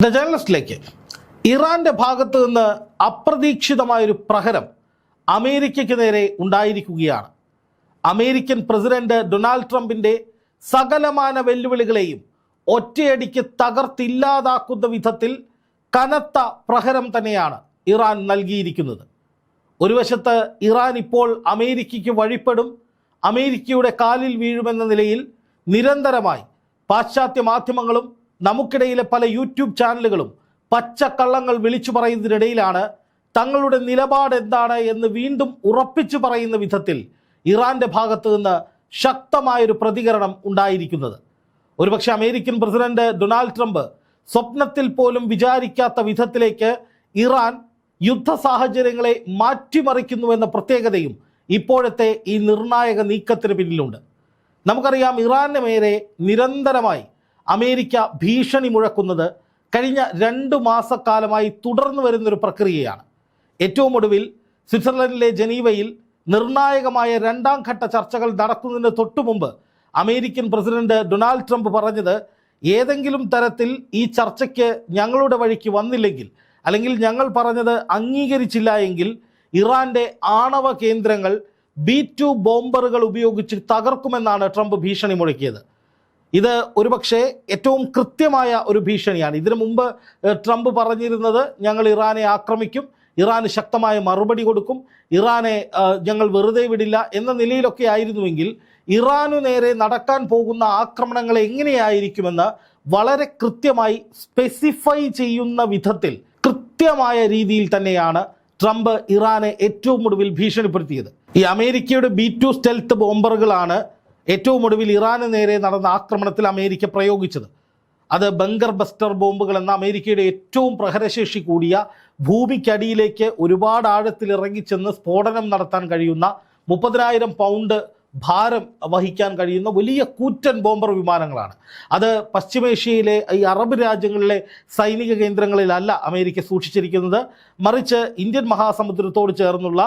The ജേർണലിസ്റ്റിലേക്ക് ഇറാന്റെ ഭാഗത്ത് നിന്ന് അപ്രതീക്ഷിതമായൊരു പ്രഹരം അമേരിക്കയ്ക്ക് നേരെ ഉണ്ടായിരിക്കുകയാണ്. അമേരിക്കൻ പ്രസിഡന്റ് ഡൊണാൾഡ് ട്രംപിന്റെ സകലമാന വെല്ലുവിളികളെയും ഒറ്റയടിക്ക് തകർത്തില്ലാതാക്കുന്ന വിധത്തിൽ കനത്ത പ്രഹരം തന്നെയാണ് ഇറാൻ നൽകിയിരിക്കുന്നത്. ഒരു വശത്ത് ഇറാൻ ഇപ്പോൾ അമേരിക്കയ്ക്ക് വഴിപ്പെടും അമേരിക്കയുടെ കാലിൽ വീഴുമെന്ന നിലയിൽ നിരന്തരമായി പാശ്ചാത്യ മാധ്യമങ്ങളും നമുക്കിടയിലെ പല യൂട്യൂബ് ചാനലുകളും പച്ചക്കള്ളങ്ങൾ വിളിച്ചു പറയുന്നതിനിടയിലാണ് തങ്ങളുടെ നിലപാട് എന്താണ് എന്ന് വീണ്ടും ഉറപ്പിച്ചു പറയുന്ന വിധത്തിൽ ഇറാന്റെ ഭാഗത്ത് നിന്ന് ശക്തമായൊരു പ്രതികരണം ഉണ്ടായിരിക്കുന്നത്. ഒരുപക്ഷെ അമേരിക്കൻ പ്രസിഡന്റ് ഡൊണാൾഡ് ട്രംപ് സ്വപ്നത്തിൽ പോലും വിചാരിക്കാത്ത വിധത്തിലേക്ക് ഇറാൻ യുദ്ധ സാഹചര്യങ്ങളെ മാറ്റിമറിക്കുന്നുവെന്ന പ്രത്യേകതയും ഇപ്പോഴത്തെ ഈ നിർണായക നീക്കത്തിന് പിന്നിലുണ്ട്. നമുക്കറിയാം ഇറാന് മേലെ നിരന്തരമായി അമേരിക്ക ഭീഷണി മുഴക്കുന്നത് കഴിഞ്ഞ രണ്ട് മാസക്കാലമായി തുടർന്നു വരുന്നൊരു പ്രക്രിയയാണ്. ഏറ്റവും ഒടുവിൽ സ്വിറ്റ്സർലൻഡിലെ ജനീവയിൽ നിർണായകമായ രണ്ടാം ഘട്ട ചർച്ചകൾ നടക്കുന്നതിന് തൊട്ടു മുമ്പ് അമേരിക്കൻ പ്രസിഡന്റ് ഡൊണാൾഡ് ട്രംപ് പറഞ്ഞത് ഏതെങ്കിലും തരത്തിൽ ഈ ചർച്ചയ്ക്ക് ഞങ്ങളുടെ വഴിക്ക് വന്നില്ലെങ്കിൽ അല്ലെങ്കിൽ ഞങ്ങൾ പറഞ്ഞത് അംഗീകരിച്ചില്ല എങ്കിൽ ഇറാന്റെ ആണവ കേന്ദ്രങ്ങൾ ബി ടു ബോംബറുകൾ ഉപയോഗിച്ച് തകർക്കുമെന്നാണ് ട്രംപ് ഭീഷണി മുഴക്കിയത്. ഇത് ഒരുപക്ഷെ ഏറ്റവും കൃത്യമായ ഒരു ഭീഷണിയാണ്. ഇതിനു മുമ്പ് ട്രംപ് പറഞ്ഞിരുന്നത് ഞങ്ങൾ ഇറാനെ ആക്രമിക്കും ഇറാന് ശക്തമായ മറുപടി കൊടുക്കും ഇറാനെ ഞങ്ങൾ വെറുതെ വിടില്ല എന്ന നിലയിലൊക്കെ ആയിരുന്നുവെങ്കിൽ ഇറാനു നേരെ നടക്കാൻ പോകുന്ന ആക്രമണങ്ങൾ എങ്ങനെയായിരിക്കുമെന്ന് വളരെ കൃത്യമായി സ്പെസിഫൈ ചെയ്യുന്ന വിധത്തിൽ കൃത്യമായ രീതിയിൽ തന്നെയാണ് ട്രംപ് ഇറാനെ ഏറ്റവും ഒടുവിൽ ഭീഷണിപ്പെടുത്തിയത്. ഈ അമേരിക്കയുടെ ബി ടു സ്റ്റെൽത്ത് ബോംബറുകളാണ് ഏറ്റവും ഒടുവിൽ ഇറാന് നേരെ നടന്ന ആക്രമണത്തിൽ അമേരിക്ക പ്രയോഗിച്ചത്. അത് ബങ്കർ ബസ്റ്റർ ബോംബുകൾ എന്ന അമേരിക്കയുടെ ഏറ്റവും പ്രഹരശേഷി കൂടിയ ഭൂമിക്കടിയിലേക്ക് ഒരുപാട് ആഴത്തിൽ ഇറങ്ങിച്ചെന്ന് സ്ഫോടനം നടത്താൻ കഴിയുന്ന മുപ്പതിനായിരം പൗണ്ട് ഭാരം വഹിക്കാൻ കഴിയുന്ന വലിയ കൂറ്റൻ ബോംബർ വിമാനങ്ങളാണ്. അത് പശ്ചിമേഷ്യയിലെ ഈ അറബ് രാജ്യങ്ങളിലെ സൈനിക കേന്ദ്രങ്ങളിലല്ല അമേരിക്ക സൂക്ഷിച്ചിരിക്കുന്നത്. മറിച്ച് ഇന്ത്യൻ മഹാസമുദ്രത്തോട് ചേർന്നുള്ള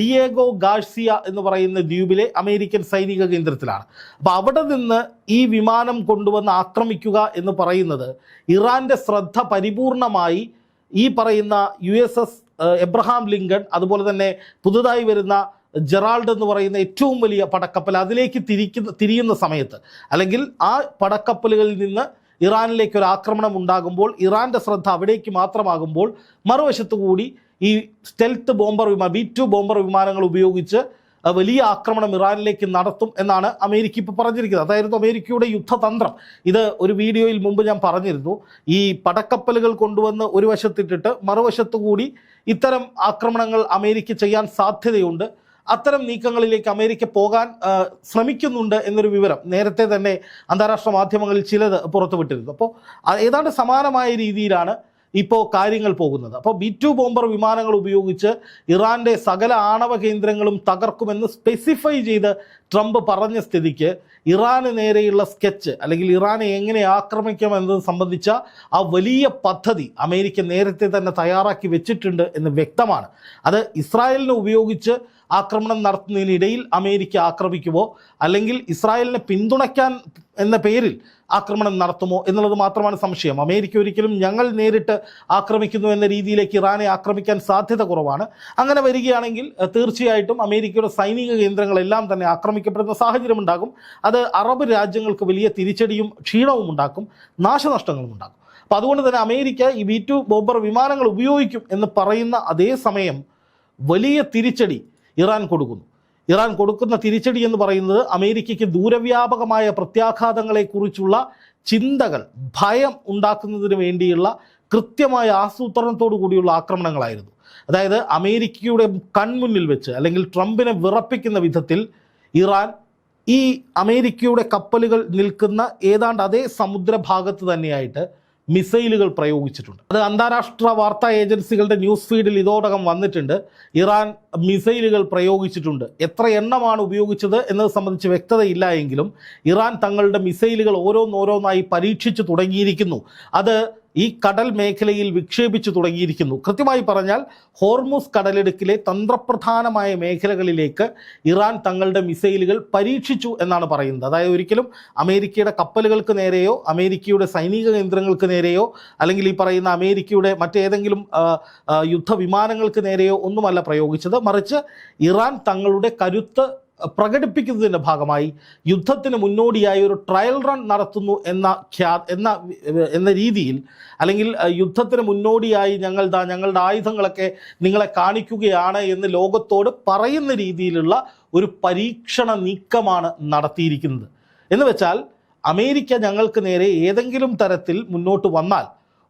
ഡിയേഗോ ഗാഴ്സിയ എന്ന് പറയുന്ന ദ്വീപിലെ അമേരിക്കൻ സൈനിക കേന്ദ്രത്തിലാണ്. അപ്പോൾ അവിടെ നിന്ന് ഈ വിമാനം കൊണ്ടുവന്ന് ആക്രമിക്കുക എന്ന് പറയുന്നത് ഇറാന്റെ ശ്രദ്ധ പരിപൂർണമായി ഈ പറയുന്ന യു എബ്രഹാം ലിങ്കൺ അതുപോലെ തന്നെ പുതുതായി വരുന്ന ജെറാൾഡ് എന്ന് പറയുന്ന ഏറ്റവും വലിയ പടക്കപ്പൽ അതിലേക്ക് തിരിക്കുന്ന തിരിയുന്ന സമയത്ത് അല്ലെങ്കിൽ ആ പടക്കപ്പലുകളിൽ നിന്ന് ഇറാനിലേക്ക് ഒരു ആക്രമണം ഉണ്ടാകുമ്പോൾ ഇറാന്റെ ശ്രദ്ധ അവിടേക്ക് മാത്രമാകുമ്പോൾ മറുവശത്തു കൂടി ഈ സ്റ്റെൽത്ത് ബോംബർ വിമാനം ബി ടു ബോംബർ വിമാനങ്ങൾ ഉപയോഗിച്ച് വലിയ ആക്രമണം ഇറാനിലേക്ക് നടത്തും എന്നാണ് അമേരിക്ക ഇപ്പോൾ പറഞ്ഞിരിക്കുന്നത്. അതായിരുന്നു അമേരിക്കയുടെ യുദ്ധതന്ത്രം. ഇത് ഒരു വീഡിയോയിൽ മുമ്പ് ഞാൻ പറഞ്ഞിരുന്നു. ഈ പടക്കപ്പലുകൾ കൊണ്ടുവന്ന് ഒരു വശത്തിട്ടിട്ട് മറുവശത്തു കൂടി ഇത്തരം ആക്രമണങ്ങൾ അമേരിക്ക ചെയ്യാൻ സാധ്യതയുണ്ട്. അത്തരം നീക്കങ്ങളിലേക്ക് അമേരിക്ക പോകാൻ ശ്രമിക്കുന്നുണ്ട് എന്നൊരു വിവരം നേരത്തെ തന്നെ അന്താരാഷ്ട്ര മാധ്യമങ്ങളിൽ ചിലത് പുറത്തുവിട്ടിരുന്നു. അപ്പോൾ ഏതാണ്ട് സമാനമായ രീതിയിലാണ് ഇപ്പോൾ കാര്യങ്ങൾ പോകുന്നത്. അപ്പോൾ ബി ടു ബോംബർ വിമാനങ്ങൾ ഉപയോഗിച്ച് ഇറാന്റെ സകല ആണവ കേന്ദ്രങ്ങളും തകർക്കുമെന്ന് സ്പെസിഫൈ ചെയ്ത് ട്രംപ് പറഞ്ഞ സ്ഥിതിക്ക് ഇറാന് നേരെയുള്ള സ്കെച്ച് അല്ലെങ്കിൽ ഇറാനെ എങ്ങനെ ആക്രമിക്കാം എന്നത് സംബന്ധിച്ച ആ വലിയ പദ്ധതി അമേരിക്ക നേരത്തെ തന്നെ തയ്യാറാക്കി വെച്ചിട്ടുണ്ട് എന്ന് വ്യക്തമാണ്. അത് ഇസ്രായേലിനെ ഉപയോഗിച്ച് ആക്രമണം നടത്തുന്നതിനിടയിൽ അമേരിക്ക ആക്രമിക്കുമോ? അല്ലെങ്കിൽ ഇസ്രായേലിനെ പിന്തുണയ്ക്കാൻ എന്ന പേരിൽ ആക്രമണം നടത്തുമോ എന്നുള്ളത് മാത്രമാണ് സംശയം. അമേരിക്ക ഒരിക്കലും ഞങ്ങൾ നേരിട്ട് ആക്രമിക്കുന്നു എന്ന രീതിയിലേക്ക് ഇറാനെ ആക്രമിക്കാൻ സാധ്യത കുറവാണ്. അങ്ങനെ വരികയാണെങ്കിൽ തീർച്ചയായിട്ടും അമേരിക്കയുടെ സൈനിക കേന്ദ്രങ്ങളെല്ലാം തന്നെ ആക്രമിക്കപ്പെടുന്ന സാഹചര്യം ഉണ്ടാകും. അത് അറബ് രാജ്യങ്ങൾക്ക് വലിയ തിരിച്ചടിയും ക്ഷീണവും ഉണ്ടാക്കും നാശനഷ്ടങ്ങളും ഉണ്ടാക്കും. അപ്പം അതുകൊണ്ട് തന്നെ അമേരിക്ക ഈ ബി ടു ബോബർ വിമാനങ്ങൾ ഉപയോഗിക്കും എന്ന് പറയുന്ന അതേ സമയം വലിയ തിരിച്ചടി ഇറാൻ കൊടുക്കുന്നു. ഇറാൻ കൊടുക്കുന്ന തിരിച്ചടി എന്ന് പറയുന്നത് അമേരിക്കയ്ക്ക് ദൂരവ്യാപകമായ പ്രത്യാഘാതങ്ങളെക്കുറിച്ചുള്ള ചിന്തകൾ ഭയം ഉണ്ടാക്കുന്നതിന് വേണ്ടിയുള്ള കൃത്യമായ ആസൂത്രണത്തോടു കൂടിയുള്ള ആക്രമണങ്ങളായിരുന്നു. അതായത് അമേരിക്കയുടെ കൺമുന്നിൽ വെച്ച് അല്ലെങ്കിൽ ട്രംപിനെ വിറപ്പിക്കുന്ന വിധത്തിൽ ഇറാൻ ഈ അമേരിക്കയുടെ കപ്പലുകൾ നിൽക്കുന്ന ഏതാണ്ട് അതേ സമുദ്രഭാഗത്ത് തന്നെയായിട്ട് മിസൈലുകൾ പ്രയോഗിച്ചിട്ടുണ്ട്. അത് അന്താരാഷ്ട്ര വാർത്താ ഏജൻസികളുടെ ന്യൂസ് ഫീഡിൽ ഇതോടകം വന്നിട്ടുണ്ട്. ഇറാൻ മിസൈലുകൾ പ്രയോഗിച്ചിട്ടുണ്ട്. എത്ര എണ്ണമാണ് ഉപയോഗിച്ചത് എന്നത് സംബന്ധിച്ച് വ്യക്തതയില്ല എങ്കിലും ഇറാൻ തങ്ങളുടെ മിസൈലുകൾ ഓരോന്നോരോന്നായി പരീക്ഷിച്ചു തുടങ്ങിയിരിക്കുന്നു. അത് ഈ കടൽ മേഖലയിൽ വിക്ഷേപിച്ചു തുടങ്ങിയിരിക്കുന്നു. കൃത്യമായി പറഞ്ഞാൽ ഹോർമുസ് കടലിടുക്കിലെ തന്ത്രപ്രധാനമായ മേഖലകളിലേക്ക് ഇറാൻ തങ്ങളുടെ മിസൈലുകൾ പരീക്ഷിച്ചു എന്നാണ് പറയുന്നത്. അതായത് ഒരിക്കലും അമേരിക്കയുടെ കപ്പലുകൾക്ക് നേരെയോ അമേരിക്കയുടെ സൈനിക കേന്ദ്രങ്ങൾക്ക് നേരെയോ അല്ലെങ്കിൽ ഈ പറയുന്ന അമേരിക്കയുടെ മറ്റേതെങ്കിലും യുദ്ധവിമാനങ്ങൾക്ക് നേരെയോ ഒന്നുമല്ല പ്രയോഗിച്ചത്. മറിച്ച് ഇറാൻ തങ്ങളുടെ കരുത്ത് പ്രകടിപ്പിക്കുന്നതിന്റെ ഭാഗമായി യുദ്ധത്തിന് മുന്നോടിയായി ഒരു ട്രയൽ റൺ നടത്തുന്നു എന്ന ഖ്യാ എന്ന എന്ന രീതിയിൽ അല്ലെങ്കിൽ യുദ്ധത്തിന് മുന്നോടിയായി ഞങ്ങൾ ദാ ഞങ്ങളുടെ ആയുധങ്ങളൊക്കെ നിങ്ങളെ കാണിക്കുകയാണ് എന്ന് ലോകത്തോട് പറയുന്ന രീതിയിലുള്ള ഒരു പരീക്ഷണ നീക്കമാണ് നടത്തിയിരിക്കുന്നത്. എന്ന് വെച്ചാൽ അമേരിക്ക ഞങ്ങൾക്ക് നേരെ ഏതെങ്കിലും തരത്തിൽ മുന്നോട്ട് വന്നാൽ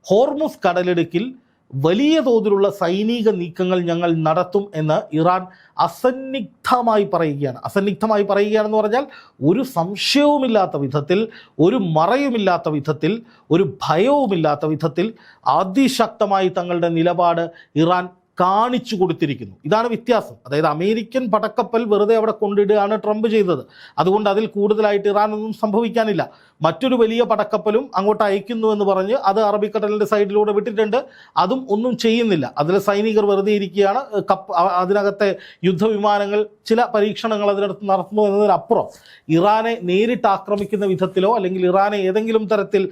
ഹോർമുസ് കടലിടുക്കിൽ വലിയ തോതിലുള്ള സൈനിക നീക്കങ്ങൾ ഞങ്ങൾ നടത്തും എന്ന് ഇറാൻ അസന്നിഗ്ധമായി പറയുകയാണ്. അസന്നിഗ്ധമായി പറയുകയാണെന്ന് പറഞ്ഞാൽ ഒരു സംശയവുമില്ലാത്ത വിധത്തിൽ ഒരു മറയുമില്ലാത്ത വിധത്തിൽ ഒരു ഭയവുമില്ലാത്ത വിധത്തിൽ അതിശക്തമായി തങ്ങളുടെ നിലപാട് ഇറാൻ കാണിച്ചു കൊടുത്തിരിക്കുന്നു. ഇതാണ് വ്യത്യാസം. അതായത് അമേരിക്കൻ പടക്കപ്പൽ വെറുതെ അവിടെ കൊണ്ടിടുകയാണ് ട്രംപ് ചെയ്തത്. അതുകൊണ്ട് അതിൽ കൂടുതലായിട്ട് ഇറാനൊന്നും സംഭവിക്കാനില്ല. മറ്റൊരു വലിയ പടക്കപ്പലും അങ്ങോട്ട് അയക്കുന്നു എന്ന് പറഞ്ഞ് അത് അറബിക്കടലിന്റെ സൈഡിലൂടെ വിട്ടിട്ടുണ്ട്. അതും ഒന്നും ചെയ്യുന്നില്ല. അതിൽ സൈനികർ വെറുതെ ഇരിക്കുകയാണ്. കപ്പ് അതിനകത്തെ യുദ്ധവിമാനങ്ങൾ ചില പരീക്ഷണങ്ങൾ അതിനടുത്ത് നടത്തുന്നു എന്നതിനപ്പുറം ഇറാനെ നേരിട്ട് ആക്രമിക്കുന്ന വിധത്തിലോ അല്ലെങ്കിൽ ഇറാനെ ഏതെങ്കിലും തരത്തിൽ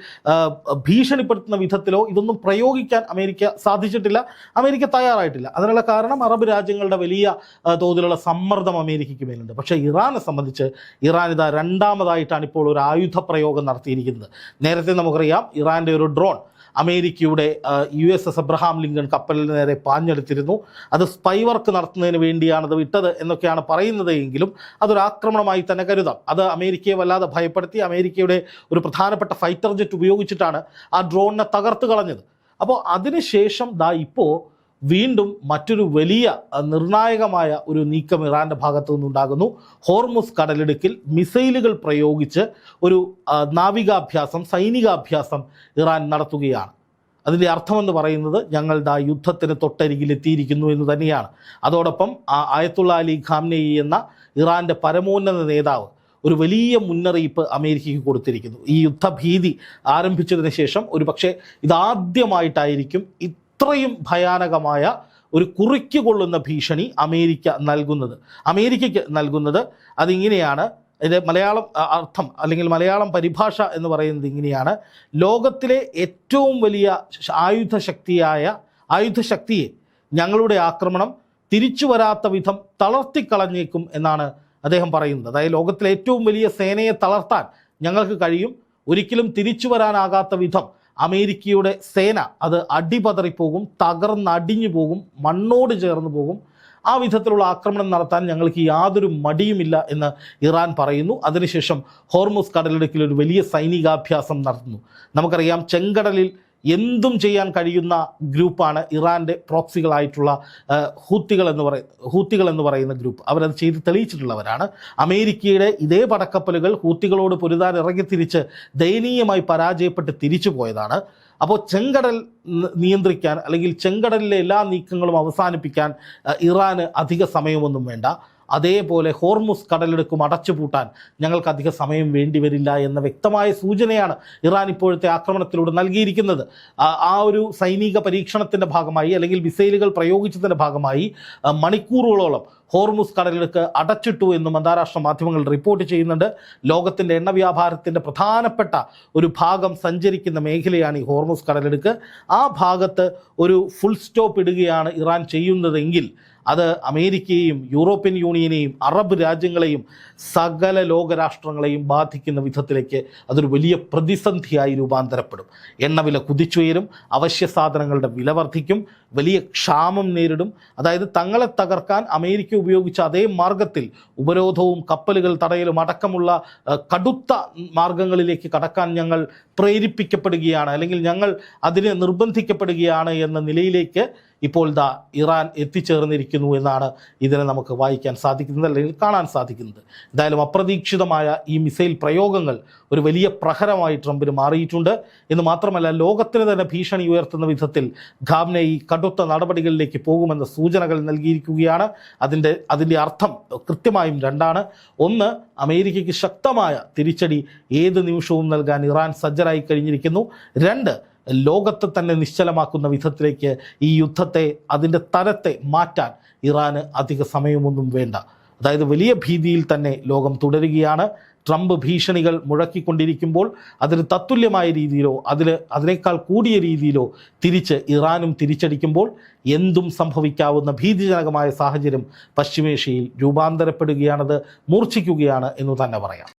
ഭീഷണിപ്പെടുത്തുന്ന വിധത്തിലോ ഇതൊന്നും പ്രയോഗിക്കാൻ അമേരിക്ക സാധിച്ചിട്ടില്ല. അമേരിക്ക തയ്യാറായിട്ടില്ല. അതിനുള്ള കാരണം അറബ് രാജ്യങ്ങളുടെ വലിയ തോതിലുള്ള സമ്മർദ്ദം അമേരിക്കയ്ക്ക് മേലുണ്ട്. പക്ഷേ ഇറാനെ സംബന്ധിച്ച് ഇറാൻ ഇതാ രണ്ടാമതായിട്ടാണ് ഇപ്പോൾ ഒരു ആയുധ പ്രയോഗം നടത്തിയിരിക്കുന്നത്. നേരത്തെ നമുക്കറിയാം ഇറാന്റെ ഒരു ഡ്രോൺ അമേരിക്കയുടെ U S S Abraham Lincoln കപ്പലിന് നേരെ പാഞ്ഞെടുത്തിരുന്നു. അത് സ്പൈ വർക്ക് നടത്തുന്നതിന് വേണ്ടിയാണത് വിട്ടത് എന്നൊക്കെയാണ് പറയുന്നത് എങ്കിലും അതൊരു ആക്രമണമായി തന്നെ കരുതാം. അത് അമേരിക്കയെ വല്ലാതെ ഭയപ്പെടുത്തി അമേരിക്കയുടെ ഒരു പ്രധാനപ്പെട്ട ഫൈറ്റർ ജെറ്റ് ഉപയോഗിച്ചിട്ടാണ് ആ ഡ്രോണിനെ തകർത്ത് കളഞ്ഞത്. അപ്പോൾ അതിനുശേഷം ദാ ഇപ്പോൾ വീണ്ടും മറ്റൊരു വലിയ നിർണായകമായ ഒരു നീക്കം ഇറാന്റെ ഭാഗത്തു നിന്നുണ്ടാകുന്നു. ഹോർമുസ് കടലിടുക്കിൽ മിസൈലുകൾ പ്രയോഗിച്ച് ഒരു നാവികാഭ്യാസം സൈനികാഭ്യാസം ഇറാൻ നടത്തുകയാണ്. അതിന്റെ അർത്ഥമെന്ന് പറയുന്നത് ഞങ്ങളുടെ ആ യുദ്ധത്തിന് തൊട്ടരികിലെത്തിയിരിക്കുന്നു എന്ന് തന്നെയാണ്. അതോടൊപ്പം ആയത്തുള്ള അലി ഖാംനെയി എന്ന ഇറാന്റെ പരമോന്നത നേതാവ് ഒരു വലിയ മുന്നറിയിപ്പ് അമേരിക്കയ്ക്ക് കൊടുത്തിരിക്കുന്നു. ഈ യുദ്ധഭീതി ആരംഭിച്ചതിന് ശേഷം ഒരു പക്ഷേ ഇതാദ്യമായിട്ടായിരിക്കും ഇത്രയും ഭയാനകമായ ഒരു കുറിക്ക് കൊള്ളുന്ന ഭീഷണി അമേരിക്ക നൽകുന്നത്. അമേരിക്കയ്ക്ക് നൽകുന്നത് അതിങ്ങനെയാണ്. അതിന്റെ മലയാളം അർത്ഥം അല്ലെങ്കിൽ മലയാളം പരിഭാഷ എന്ന് പറയുന്നത് ഇങ്ങനെയാണ്. ലോകത്തിലെ ഏറ്റവും വലിയ ആയുധശക്തിയായ ആയുധശക്തിയെ ഞങ്ങളുടെ ആക്രമണം തിരിച്ചു വരാത്ത വിധം തളർത്തിക്കളഞ്ഞേക്കും എന്നാണ് അദ്ദേഹം പറയുന്നത്. അതായത് ലോകത്തിലെ ഏറ്റവും വലിയ സേനയെ തളർത്താൻ ഞങ്ങൾക്ക് കഴിയും. ഒരിക്കലും തിരിച്ചു വരാനാകാത്ത വിധം അമേരിക്കയുടെ സേന അത് അടിപതറിപ്പോകും തകർന്നടിഞ്ഞു പോകും മണ്ണോട് ചേർന്ന് പോകും. ആ വിധത്തിലുള്ള ആക്രമണം നടത്താൻ ഞങ്ങൾക്ക് യാതൊരു മടിയുമില്ല എന്ന് ഇറാൻ പറയുന്നു. അതിനുശേഷം ഹോർമുസ് കടലിടുക്കിൽ ഒരു വലിയ സൈനികാഭ്യാസം നടത്തുന്നു. നമുക്കറിയാം ചെങ്കടലിൽ എന്തും ചെയ്യാൻ കഴിയുന്ന ഗ്രൂപ്പാണ് ഇറാന്റെ പ്രോക്സികളായിട്ടുള്ള ഹൂത്തികൾ എന്ന് പറയ ഹൂത്തികൾ എന്ന് പറയുന്ന ഗ്രൂപ്പ്. അവരത് ചെയ്ത് തെളിയിച്ചിട്ടുള്ളവരാണ്. അമേരിക്കയുടെ ഇതേ പടക്കപ്പലുകൾ ഹൂത്തികളോട് പൊരുതാൻ ഇറങ്ങിത്തിരിച്ച് ദയനീയമായി പരാജയപ്പെട്ട് തിരിച്ചു പോയതാണ്. അപ്പോൾ ചെങ്കടൽ നിയന്ത്രിക്കാൻ അല്ലെങ്കിൽ ചെങ്കടലിലെ എല്ലാ നീക്കങ്ങളും അവസാനിപ്പിക്കാൻ ഇറാന് അധിക സമയമൊന്നും വേണ്ട. അതേപോലെ ഹോർമുസ് കടലെടുക്കും അടച്ചുപൂട്ടാൻ. ഞങ്ങൾക്ക് അധിക സമയം വേണ്ടിവരില്ല എന്ന വ്യക്തമായ സൂചനയാണ് ഇറാൻ ഇപ്പോഴത്തെ ആക്രമണത്തിലൂടെ നൽകിയിരിക്കുന്നത്. ആ ഒരു സൈനിക പരീക്ഷണത്തിന്റെ ഭാഗമായി അല്ലെങ്കിൽ മിസൈലുകൾ പ്രയോഗിച്ചതിന്റെ ഭാഗമായി മണിക്കൂറുകളോളം ഹോർമുസ് കടലിടുക്ക് അടച്ചിട്ടു എന്നും അന്താരാഷ്ട്ര മാധ്യമങ്ങൾ റിപ്പോർട്ട് ചെയ്യുന്നുണ്ട്. ലോകത്തിന്റെ എണ്ണ വ്യാപാരത്തിന്റെ പ്രധാനപ്പെട്ട ഒരു ഭാഗം സഞ്ചരിക്കുന്ന മേഖലയാണ് ഈ ഹോർമുസ് കടലിടുക്ക്. ആ ഭാഗത്ത് ഒരു ഫുൾ സ്റ്റോപ്പ് ഇടുകയാണ് ഇറാൻ ചെയ്യുന്നതെങ്കിൽ അത് അമേരിക്കയെയും യൂറോപ്യൻ യൂണിയനെയും അറബ് രാജ്യങ്ങളെയും സകല ലോകരാഷ്ട്രങ്ങളെയും ബാധിക്കുന്ന വിധത്തിലേക്ക് അതൊരു വലിയ പ്രതിസന്ധിയായി രൂപാന്തരപ്പെടും. എണ്ണവില കുതിച്ചുയരും അവശ്യ സാധനങ്ങളുടെ വില വർദ്ധിക്കും വലിയ ക്ഷാമം നേരിടും. അതായത് തങ്ങളെ തകർക്കാൻ അമേരിക്ക ഉപയോഗിച്ച അതേ മാർഗത്തിൽ ഉപരോധവും കപ്പലുകൾ തടയലും അടക്കമുള്ള കടുത്ത മാർഗങ്ങളിലേക്ക് കടക്കാൻ ഞങ്ങൾ പ്രേരിപ്പിക്കപ്പെടുകയാണ് അല്ലെങ്കിൽ ഞങ്ങൾ അതിനെ നിർബന്ധിക്കപ്പെടുകയാണ് എന്ന നിലയിലേക്ക് ഇപ്പോൾ ദാ ഇറാൻ എത്തിച്ചേർന്നിരിക്കുന്നു. എന്നാണ് ഇതിനെ നമുക്ക് വായിക്കാൻ സാധിക്കുന്നത് അല്ലെങ്കിൽ കാണാൻ സാധിക്കുന്നത്. എന്തായാലും അപ്രതീക്ഷിതമായ ഈ മിസൈൽ പ്രയോഗങ്ങൾ ഒരു വലിയ പ്രഹരമായി ട്രംപിന് മാറിയിട്ടുണ്ട്. എന്ന് മാത്രമല്ല ലോകത്തിന് തന്നെ ഭീഷണി ഉയർത്തുന്ന വിധത്തിൽ ഖാംനെ ഈ കടുത്ത നടപടികളിലേക്ക് പോകുമെന്ന സൂചനകൾ നൽകിയിരിക്കുകയാണ്. അതിന്റെ അതിന്റെ അർത്ഥം കൃത്യമായും രണ്ടാണ്. ഒന്ന് അമേരിക്കയ്ക്ക് ശക്തമായ തിരിച്ചടി ഏത് നിമിഷവും നൽകാൻ ഇറാൻ സജ്ജരായി കഴിഞ്ഞിരിക്കുന്നു. രണ്ട് ലോകത്തെ തന്നെ നിശ്ചലമാക്കുന്ന വിധത്തിലേക്ക് ഈ യുദ്ധത്തെ അതിന്റെ തരത്തെ മാറ്റാൻ ഇറാന് അധിക സമയമൊന്നും വേണ്ട. അതായത് വലിയ ഭീതിയിൽ തന്നെ ലോകം തുടരുകയാണ്. ട്രംപ് ഭീഷണികൾ മുഴക്കിക്കൊണ്ടിരിക്കുമ്പോൾ അതിന് തത്തുല്യമായ രീതിയിലോ അതിന് അതിനേക്കാൾ കൂടിയ രീതിയിലോ തിരിച്ച് ഇറാനും തിരിച്ചടിക്കുമ്പോൾ എന്തും സംഭവിക്കാവുന്ന ഭീതിജനകമായ സാഹചര്യം പശ്ചിമേഷ്യയിൽ രൂപാന്തരപ്പെടുകയാണത് മൂർച്ഛിക്കുകയാണ് എന്ന് തന്നെ പറയാം.